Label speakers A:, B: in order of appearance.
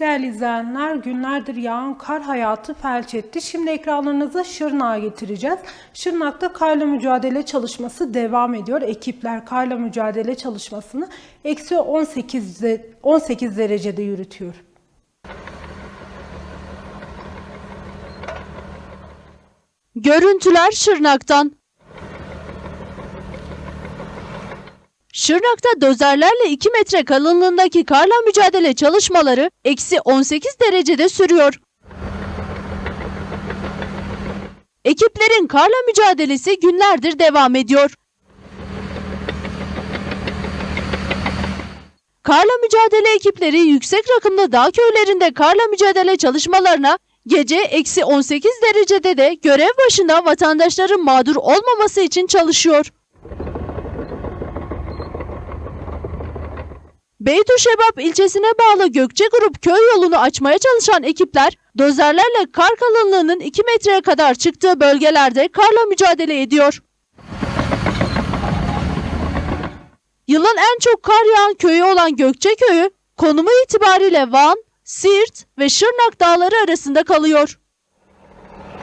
A: Değerli izleyenler günlerdir yağan kar hayatı felç etti. Şimdi ekranlarınıza Şırnak'a getireceğiz. Şırnak'ta karla mücadele çalışması devam ediyor. Ekipler karla mücadele çalışmasını eksi 18, de- 18 derecede yürütüyor.
B: Görüntüler Şırnak'tan. Şırnak'ta dozerlerle 2 metre kalınlığındaki karla mücadele çalışmaları eksi 18 derecede sürüyor. Ekiplerin karla mücadelesi günlerdir devam ediyor. Karla mücadele ekipleri yüksek rakımlı dağ köylerinde karla mücadele çalışmalarına gece eksi 18 derecede de görev başında vatandaşların mağdur olmaması için çalışıyor. Beytüşebap ilçesine bağlı Gökçe Grup köy yolunu açmaya çalışan ekipler dozerlerle kar kalınlığının 2 metreye kadar çıktığı bölgelerde karla mücadele ediyor. Yılın en çok kar yağan köyü olan Gökçe Köyü, konumu itibariyle Van, Siirt ve Şırnak dağları arasında kalıyor.